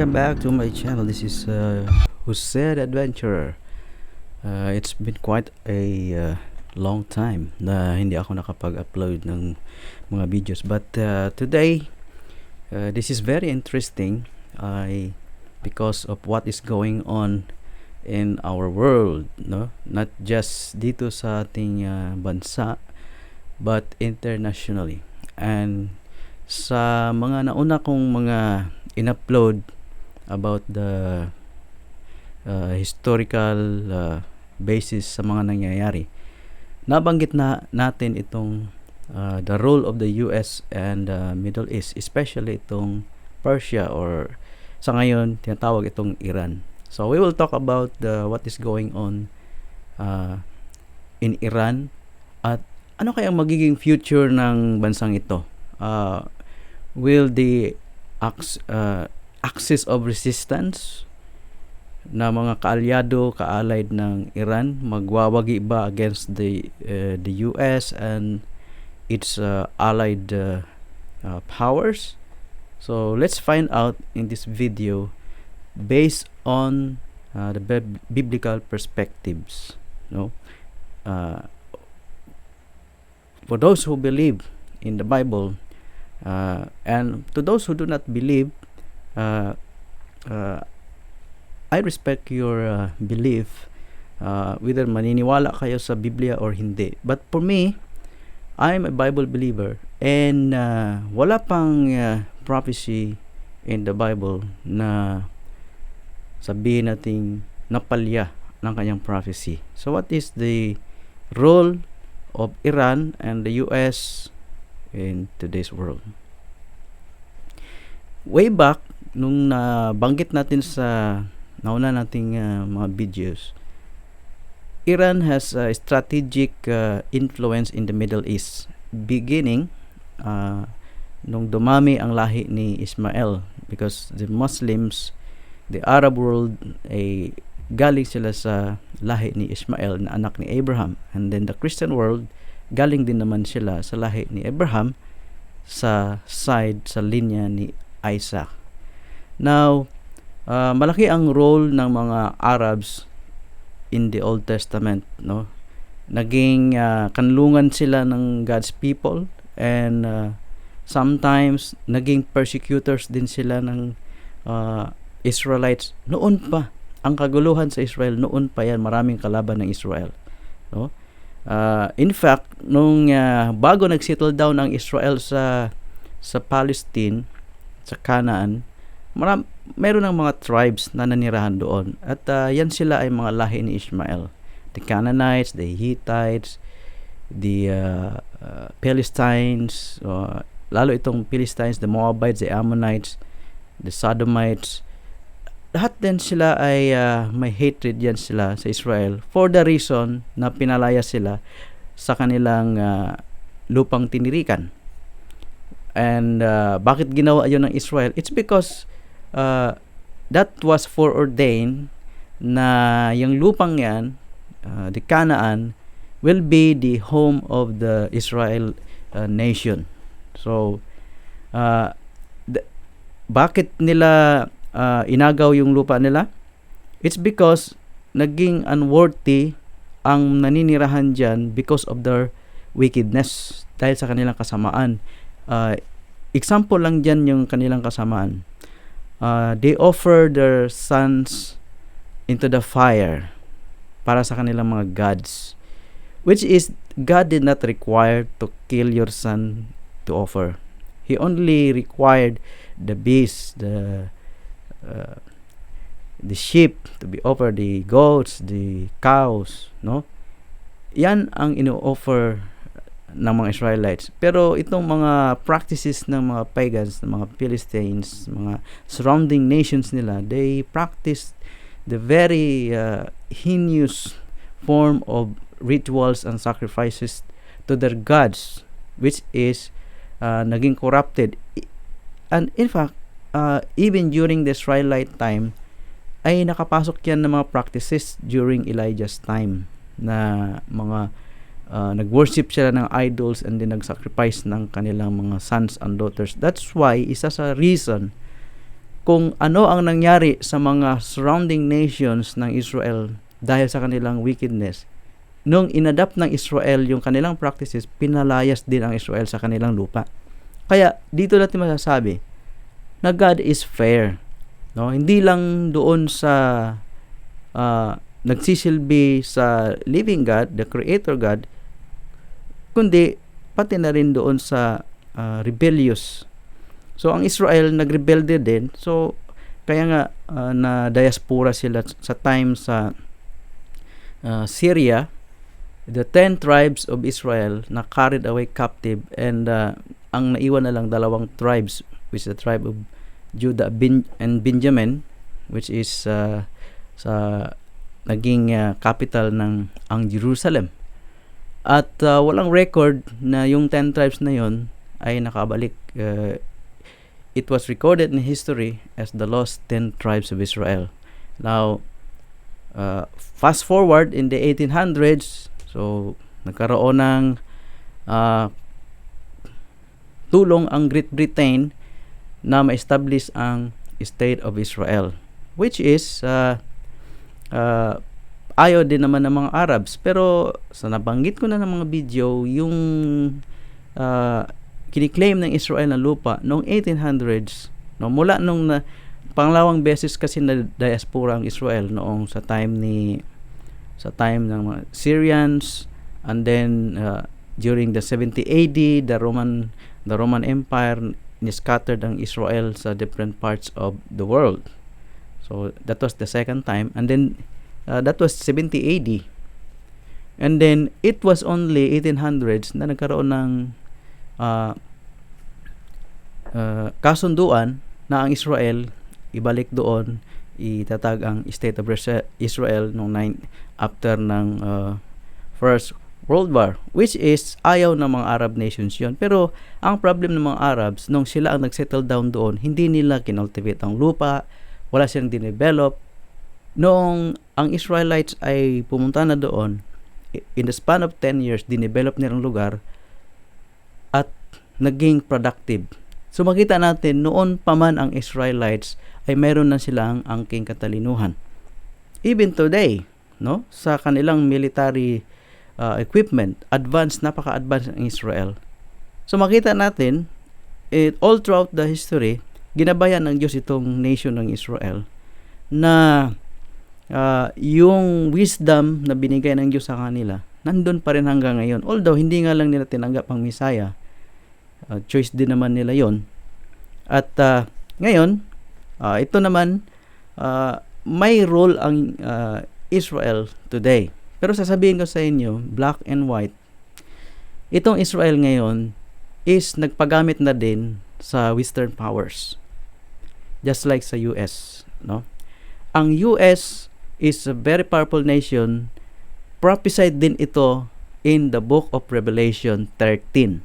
welcome back to my channel. This is uh, the Adventurer. Uh, it's been quite a uh, long time na hindi ako nakapag-upload ng mga videos. But uh, today, uh, this is very interesting I because of what is going on in our world. No? Not just dito sa ating uh, bansa, but internationally. And sa mga nauna kong mga in-upload about the uh, historical uh, basis sa mga nangyayari. Nabanggit na natin itong uh, the role of the US and uh, Middle East, especially itong Persia or sa ngayon tinatawag itong Iran. So we will talk about the what is going on uh, in Iran at ano kaya magiging future ng bansang ito? Uh, will the ax, uh, axis of resistance na mga kaalyado, kaallied ng Iran magwawagi ba against the uh, the US and its uh, allied uh, uh, powers? So let's find out in this video based on uh, the bib- biblical perspectives, no? Uh, for those who believe in the Bible, uh, and to those who do not believe, uh, uh, I respect your uh, belief, uh, whether maniniwala kayo sa Biblia or hindi. But for me, I'm a Bible believer, and uh, wala pang uh, prophecy in the Bible na sabihin nating napalya ng kanyang prophecy. So what is the role of Iran and the US in today's world? Way back nung nabanggit natin sa nauna nating uh, mga videos, Iran has a strategic uh, influence in the Middle East beginning uh, nung dumami ang lahi ni Ismail because the Muslims the Arab world ay galing sila sa lahi ni Ismail na anak ni Abraham. And then the Christian world galing din naman sila sa lahi ni Abraham sa side sa linya ni Isaac now uh, malaki ang role ng mga Arabs in the Old Testament no? Naging uh, kanlungan sila ng God's people and uh, sometimes naging persecutors din sila ng uh, Israelites. Noon pa ang kaguluhan sa Israel noon pa yan maraming kalaban ng Israel no? Uh, in fact nung uh, bago nagsettle down ang Israel sa sa Palestine sa Canaan maram, meron ng mga tribes na nanirahan doon at uh, yan sila ay mga lahi ni Ishmael the Canaanites the Hittites the uh, uh, Philistines uh, lalo itong Philistines the Moabites the Ammonites the Sodomites lahat din sila ay uh, may hatred yan sila sa Israel for the reason na pinalaya sila sa kanilang uh, lupang tinirikan. And uh, bakit ginawa yon ng Israel? It's because uh, that was foreordained na yung lupang yan, uh, the Canaan, will be the home of the Israel uh, nation. So, uh, th- bakit nila uh, inagaw yung lupa nila? It's because naging unworthy ang naninirahan dyan because of their wickedness dahil sa kanilang kasamaan. Uh, example lang dyan yung kanilang kasamaan. Uh, they offer their sons into the fire para sa kanilang mga gods which is God did not require to kill your son to offer. He only required the beasts, the uh, the sheep to be offered, the goats, the cows, no? Yan ang ino-offer ng mga Israelites. Pero itong mga practices ng mga pagans, ng mga Philistines, mga surrounding nations nila, they practice the very uh, heinous form of rituals and sacrifices to their gods, which is uh, naging corrupted. And in fact, uh, even during the Israelite time, ay nakapasok yan ng mga practices during Elijah's time na mga uh, nag-worship sila ng idols and then nag-sacrifice ng kanilang mga sons and daughters. That's why isa sa reason kung ano ang nangyari sa mga surrounding nations ng Israel dahil sa kanilang wickedness. Nung inadapt ng Israel yung kanilang practices, pinalayas din ang Israel sa kanilang lupa. Kaya dito natin masasabi na God is fair. No? Hindi lang doon sa uh, nagsisilbi sa living God, the creator God, kundi pati na rin doon sa uh, rebellious. So ang Israel nagrebelde din. So kaya nga uh, na diaspora sila sa time sa uh, Syria the 10 tribes of Israel na carried away captive and uh, ang naiwan na lang dalawang tribes which is the tribe of Judah Bin and Benjamin which is uh, sa naging uh, capital ng ang Jerusalem. At uh, walang record na yung 10 tribes na yon ay nakabalik. Uh, it was recorded in history as the lost 10 tribes of Israel. Now, uh, fast forward in the 1800s, So, nagkaroon ng uh, tulong ang Great Britain na ma-establish ang State of Israel which is uh, uh, ayaw din naman ng mga Arabs. Pero sa nabanggit ko na ng mga video yung uh, kiniklaim ng Israel na lupa noong 1800s no mula nung na, panglawang beses kasi na diaspora ang Israel noong sa time ni sa time ng mga Syrians and then uh, during the 70 AD the Roman the Roman Empire scattered ang Israel sa different parts of the world. So that was the second time. And then uh, that was 70 AD and then it was only 1800s na nagkaroon ng uh, uh, kasunduan na ang Israel ibalik doon itatag ang State of Israel noong 9 after ng uh, First World War which is ayaw ng mga Arab nations yon pero ang problem ng mga Arabs nung sila ang nagsettle down doon hindi nila kinultivate ang lupa wala silang dinevelop. Noong ang Israelites ay pumunta na doon in the span of 10 years dinevelop nilang lugar at naging productive so makita natin noon pa man ang Israelites ay meron na silang angking katalinuhan. Even today, no, sa kanilang military uh, equipment, advanced, napaka-advanced ang Israel. So makita natin, it, all throughout the history, ginabayan ng Diyos itong nation ng Israel na uh, yung wisdom na binigay ng Diyos sa kanila, nandun pa rin hanggang ngayon. Although, hindi nga lang nila tinanggap ang Messiah. Uh, choice din naman nila yon At uh, ngayon, Uh, ito naman, uh, may role ang uh, Israel today. Pero sasabihin ko sa inyo, black and white, itong Israel ngayon is nagpagamit na din sa Western powers. Just like sa US. No? Ang US is a very powerful nation. Prophesied din ito in the book of Revelation 13.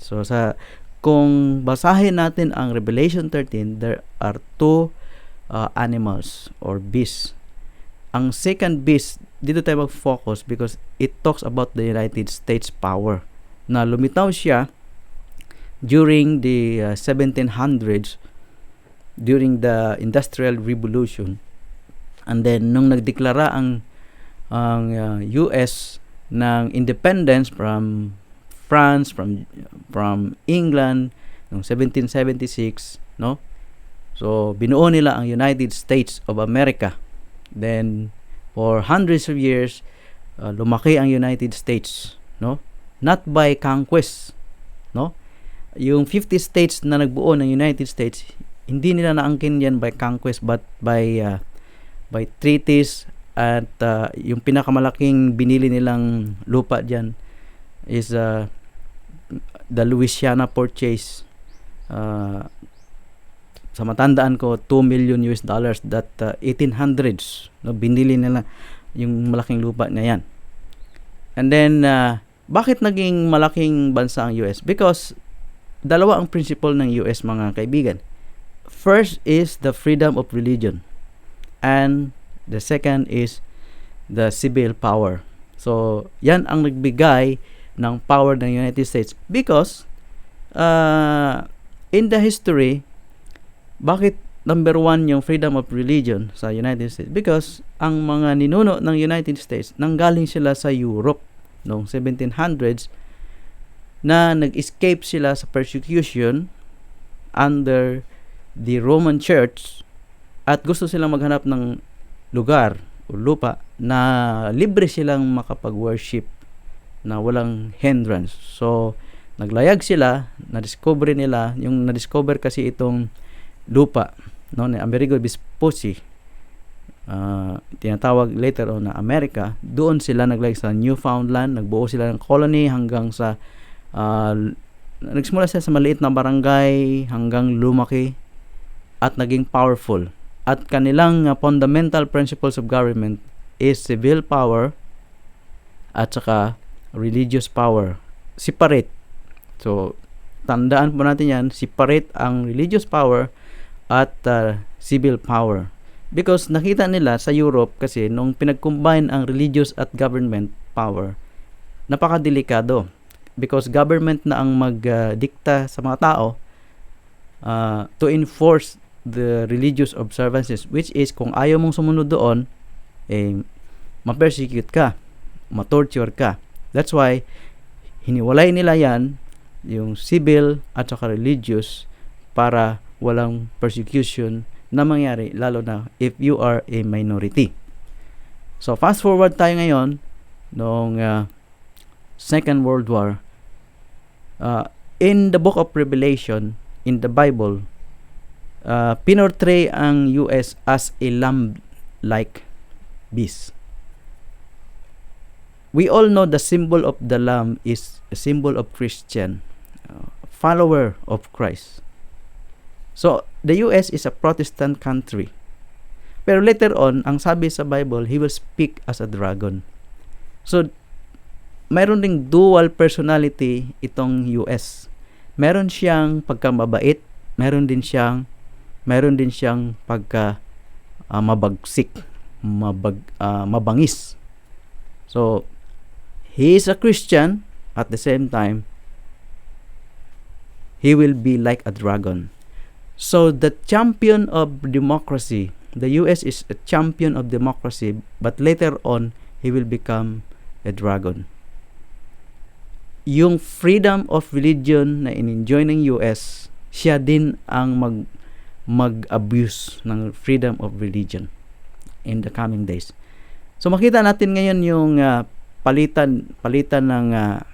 So sa kung basahin natin ang Revelation 13, there are two uh, animals or beasts. Ang second beast, dito tayo mag-focus because it talks about the United States power na lumitaw siya during the uh, 1700s during the Industrial Revolution and then nung nagdeklara ang ang uh, US ng independence from France, from from England noong 1776, no? So binuo nila ang United States of America. Then for hundreds of years uh, lumaki ang United States, no? Not by conquest, no? Yung 50 states na nagbuo ng United States, hindi nila naangkin yan by conquest but by uh, by treaties at uh, yung pinakamalaking binili nilang lupa diyan is uh, the Louisiana Purchase uh, sa matandaan ko 2 million US dollars that uh, 1800s no binili nila yung malaking lupa na yan. And then uh, bakit naging malaking bansa ang US because dalawa ang principle ng US mga kaibigan. First is the freedom of religion and the second is the civil power. So yan ang nagbigay ng power ng United States because uh, in the history bakit number one yung freedom of religion sa United States? Because ang mga ninuno ng United States nanggaling sila sa Europe noong 1700s na nag-escape sila sa persecution under the Roman Church at gusto silang maghanap ng lugar o lupa na libre silang makapag-worship na walang hindrance. So, naglayag sila, na-discover nila, yung na-discover kasi itong lupa no, ni Amerigo Vespucci, uh, tinatawag later on na America, doon sila naglayag sa Newfoundland, nagbuo sila ng colony hanggang sa uh, nagsimula sila sa maliit na barangay hanggang lumaki at naging powerful. At kanilang uh, fundamental principles of government is civil power at saka religious power. Separate. So, tandaan po natin yan, separate ang religious power at uh, civil power. Because nakita nila sa Europe kasi nung pinag-combine ang religious at government power, napakadelikado. Because government na ang magdikta uh, sa mga tao uh, to enforce the religious observances which is kung ayaw mong sumunod doon eh ma-persecute ka, ma-torture ka. That's why hiniwalay nila yan yung civil at saka religious para walang persecution na mangyari lalo na if you are a minority. So fast forward tayo ngayon noong uh, Second World War uh, in the book of Revelation in the Bible uh, pinortray ang US as a lamb-like beast. We all know the symbol of the lamb is a symbol of Christian follower of Christ. So, the US is a Protestant country. Pero later on, ang sabi sa Bible, he will speak as a dragon. So, mayroon ding dual personality itong US. Meron siyang pagkamabait, meron din siyang meron din siyang pagka uh, mabagsik, mabag, uh, mabangis. So, he is a Christian at the same time he will be like a dragon. So the champion of democracy, the US is a champion of democracy, but later on he will become a dragon. Yung freedom of religion na in-enjoy ng US, siya din ang mag mag-abuse ng freedom of religion in the coming days. So makita natin ngayon yung uh, palitan palitan ng uh,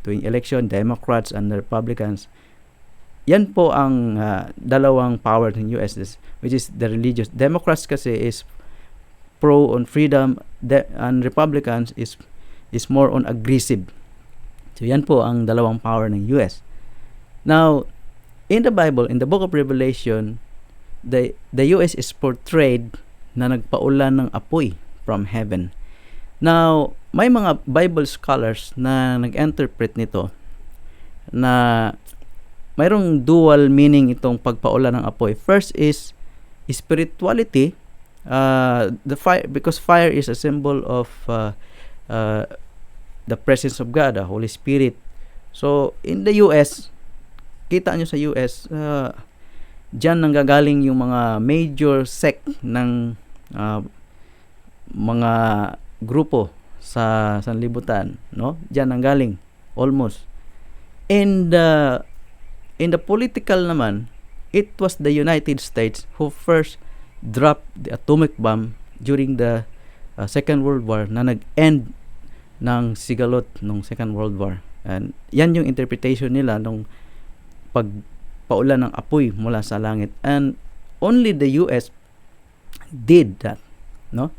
tuwing election Democrats and Republicans yan po ang uh, dalawang power ng US which is the religious. Democrats kasi is pro on freedom de- and Republicans is is more on aggressive. So yan po ang dalawang power ng US. Now, in the Bible, in the book of Revelation, the the US is portrayed na nagpaulan ng apoy from heaven. Now, may mga Bible scholars na nag-interpret nito na mayroong dual meaning itong pagpaulan ng apoy. First is spirituality. Uh, the fire because fire is a symbol of uh, uh, the presence of God, the Holy Spirit. So in the US, kita nyo sa US, uh, diyan nanggagaling yung mga major sect ng uh, mga grupo sa sanlibutan, no? Diyan nanggaling almost. And uh, In the political naman, it was the United States who first dropped the atomic bomb during the uh, Second World War na nag-end ng sigalot ng Second World War. And yan yung interpretation nila nung pagpaulan ng apoy mula sa langit. And only the US did that. No?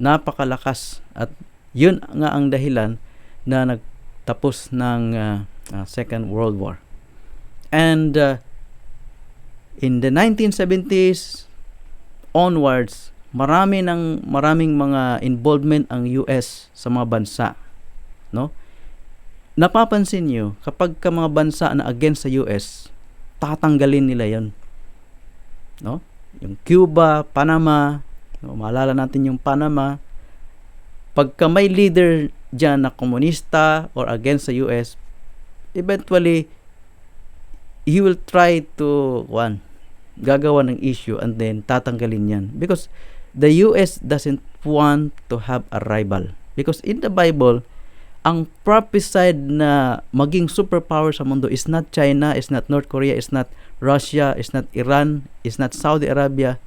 Napakalakas at yun nga ang dahilan na nagtapos ng uh, uh, Second World War. And uh, in the 1970s onwards, marami ng maraming mga involvement ang US sa mga bansa, no? Napapansin niyo kapag ka mga bansa na against sa US, tatanggalin nila 'yon. No? Yung Cuba, Panama, no, maalala natin yung Panama, pagka may leader diyan na komunista or against sa US, eventually he will try to one gagawa ng issue and then tatanggalin yan. Because the US doesn't want to have a rival. Because in the Bible, ang prophesied na maging superpower sa mundo is not China, is not North Korea, is not Russia, is not Iran, is not Saudi Arabia,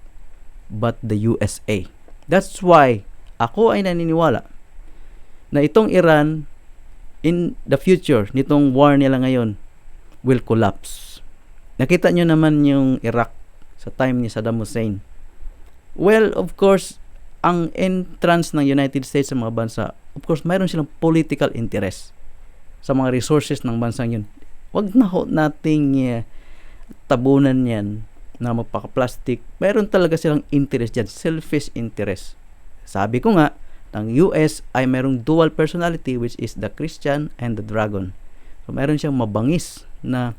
but the USA. That's why ako ay naniniwala na itong Iran in the future, nitong war nila ngayon, will collapse. Nakita nyo naman yung Iraq sa time ni Saddam Hussein. Well, of course, ang entrance ng United States sa mga bansa, of course, mayroon silang political interest sa mga resources ng bansang yun. Huwag na ho nating uh, tabunan yan na magpaka-plastic. Mayroon talaga silang interest dyan, selfish interest. Sabi ko nga, ng US ay mayroong dual personality which is the Christian and the dragon. So mayroon siyang mabangis na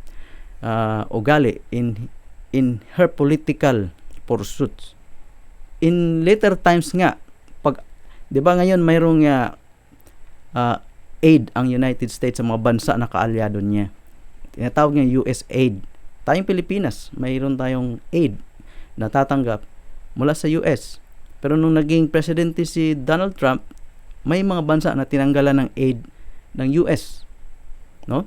uh, ugali in in her political pursuits. In later times nga, pag 'di ba ngayon mayroong uh, uh, aid ang United States sa mga bansa na kaalyado niya. Tinatawag niya US aid. Tayong Pilipinas, mayroon tayong aid na tatanggap mula sa US. Pero nung naging presidente si Donald Trump, may mga bansa na tinanggalan ng aid ng US. No?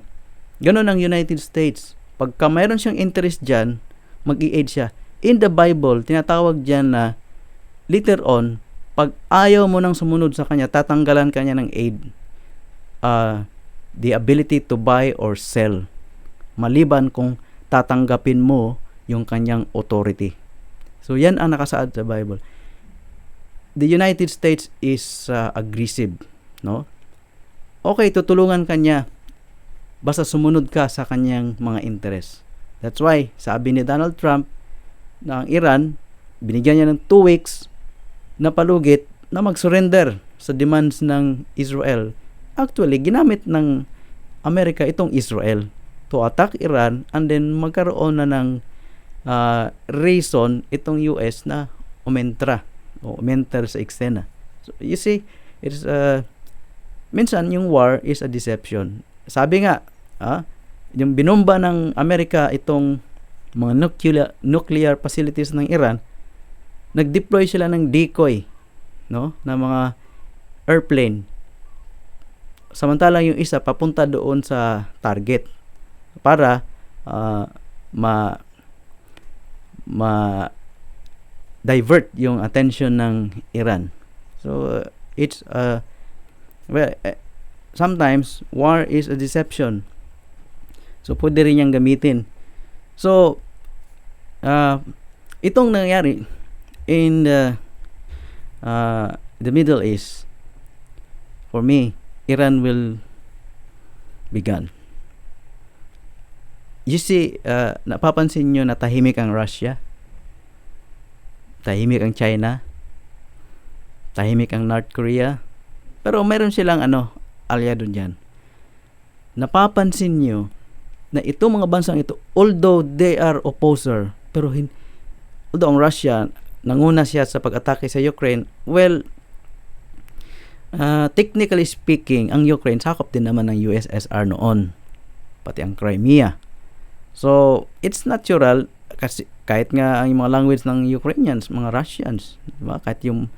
Ganon ang United States. Pagka mayroon siyang interest dyan, mag-i-aid siya. In the Bible, tinatawag dyan na later on, pag ayaw mo nang sumunod sa kanya, tatanggalan kanya ng aid. Uh, the ability to buy or sell. Maliban kung tatanggapin mo yung kanyang authority. So yan ang nakasaad sa Bible the United States is uh, aggressive, no? Okay, tutulungan kanya basta sumunod ka sa kanyang mga interest. That's why, sabi ni Donald Trump na Iran, binigyan niya ng 2 weeks na palugit na mag-surrender sa demands ng Israel. Actually, ginamit ng Amerika itong Israel to attack Iran and then magkaroon na ng uh, reason itong US na umentra o mentor sa eksena. So, you see, it's uh, minsan yung war is a deception. Sabi nga, ah, yung binomba ng Amerika itong mga nuclear, nuclear facilities ng Iran, nag-deploy sila ng decoy, no, na mga airplane. Samantalang yung isa papunta doon sa target para uh, ma ma divert yung attention ng Iran. So it's uh, well uh, sometimes war is a deception. So pwede rin niyang gamitin. So uh, itong nangyari in the uh, the Middle East for me Iran will begun. You see, uh, napapansin nyo na tahimik ang Russia tahimik ang China, tahimik ang North Korea, pero meron silang ano, alyado dyan. Napapansin nyo na itong mga bansang ito, although they are opposer, pero hin although ang Russia, nanguna siya sa pag-atake sa Ukraine, well, uh, technically speaking, ang Ukraine sakop din naman ng USSR noon, pati ang Crimea. So, it's natural kasi kahit nga ang mga language ng Ukrainians, mga Russians, di ba? Kahit yung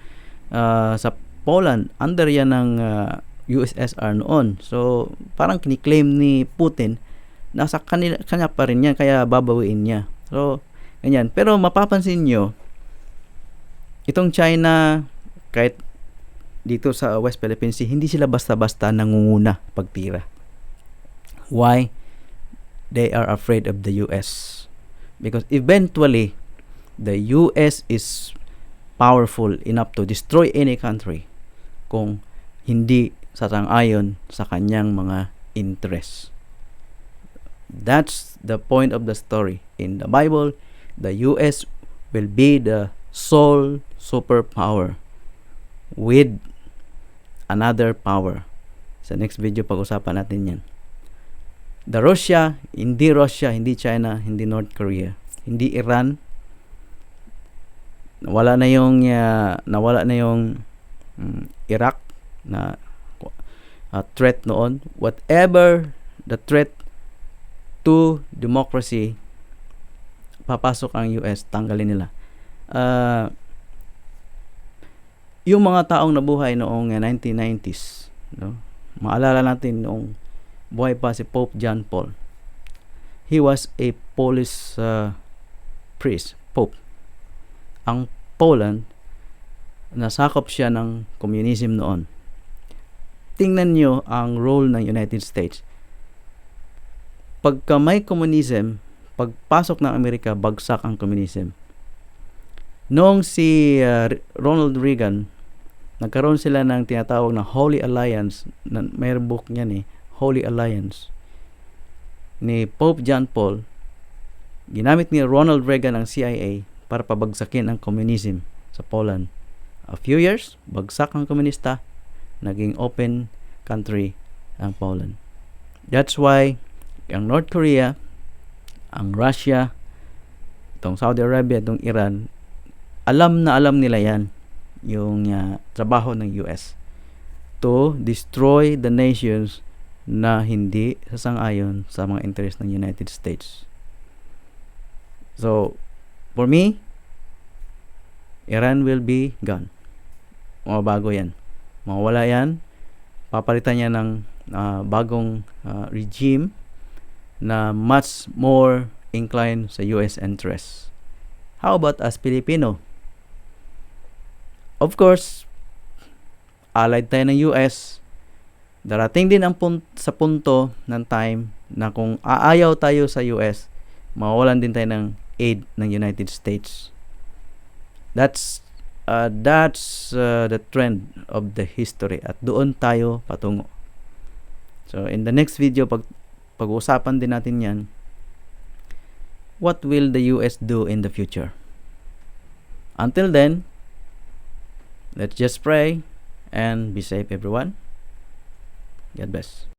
uh, sa Poland, under yan ng uh, ah, USSR noon. So, parang kiniklaim ni Putin nasa kanila, kanya pa rin yan, kaya babawiin niya. So, ganyan. Pero mapapansin nyo, itong China, kahit dito sa West Philippine Sea, hindi sila basta-basta nangunguna pagtira. Why? They are afraid of the US because eventually the US is powerful enough to destroy any country kung hindi sarang-ayon sa kanyang mga interests. That's the point of the story. In the Bible, the US will be the sole superpower with another power. Sa next video, pag-usapan natin yan. The Russia, hindi Russia, hindi China, hindi North Korea, hindi Iran. Nawala na yung uh, nawala na yung um, Iraq na uh, threat noon. Whatever the threat to democracy papasok ang US, tanggalin nila. Ah, yung mga taong nabuhay noong uh, 1990s, no? Maalala natin noong buhay pa si Pope John Paul. He was a Polish uh, priest, Pope. Ang Poland, nasakop siya ng communism noon. Tingnan nyo ang role ng United States. Pagka may communism, pagpasok ng Amerika, bagsak ang communism. Noong si uh, Ronald Reagan, nagkaroon sila ng tinatawag na Holy Alliance, na, may book niyan eh, Holy Alliance, ni Pope John Paul, ginamit ni Ronald Reagan ang CIA para pabagsakin ang communism sa Poland. A few years, bagsak ang komunista, naging open country ang Poland. That's why ang North Korea, ang Russia, itong Saudi Arabia, itong Iran, alam na alam nila yan yung uh, trabaho ng US to destroy the nations na hindi sasang-ayon sa mga interest ng United States. So, for me, Iran will be gone. Mababago yan. Mawala yan. Papalitan niya ng uh, bagong uh, regime na much more inclined sa US interests. How about as Filipino? Of course, allied tayo ng US. Darating din ang pun- sa punto ng time na kung aayaw tayo sa US, mawawalan din tayo ng aid ng United States. That's uh, that's uh, the trend of the history at doon tayo patungo. So in the next video pag pag-uusapan din natin 'yan. What will the US do in the future? Until then, let's just pray and be safe everyone. God bless.